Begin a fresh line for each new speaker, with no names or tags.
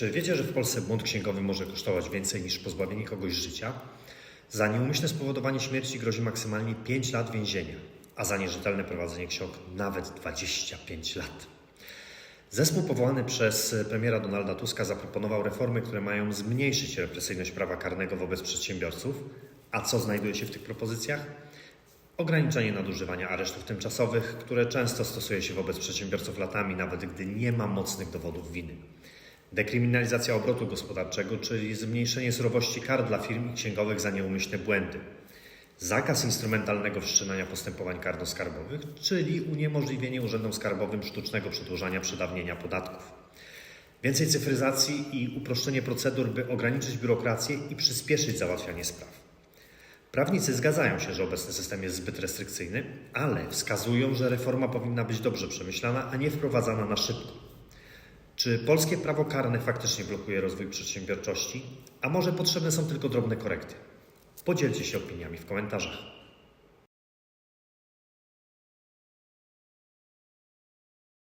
Czy wiecie, że w Polsce błąd księgowy może kosztować więcej niż pozbawienie kogoś życia? Za nieumyślne spowodowanie śmierci grozi maksymalnie 5 lat więzienia, a za nierzetelne prowadzenie ksiąg nawet 25 lat. Zespół powołany przez premiera Donalda Tuska zaproponował reformy, które mają zmniejszyć represyjność prawa karnego wobec przedsiębiorców. A co znajduje się w tych propozycjach? Ograniczenie nadużywania aresztów tymczasowych, które często stosuje się wobec przedsiębiorców latami, nawet gdy nie ma mocnych dowodów winy. Dekryminalizacja obrotu gospodarczego, czyli zmniejszenie surowości kar dla firm i księgowych za nieumyślne błędy. Zakaz instrumentalnego wszczynania postępowań karno-skarbowych, czyli uniemożliwienie urzędom skarbowym sztucznego przedłużania przedawnienia podatków. Więcej cyfryzacji i uproszczenie procedur, by ograniczyć biurokrację i przyspieszyć załatwianie spraw. Prawnicy zgadzają się, że obecny system jest zbyt restrykcyjny, ale wskazują, że reforma powinna być dobrze przemyślana, a nie wprowadzana na szybko. Czy polskie prawo karne faktycznie blokuje rozwój przedsiębiorczości, a może potrzebne są tylko drobne korekty? Podzielcie się opiniami w komentarzach.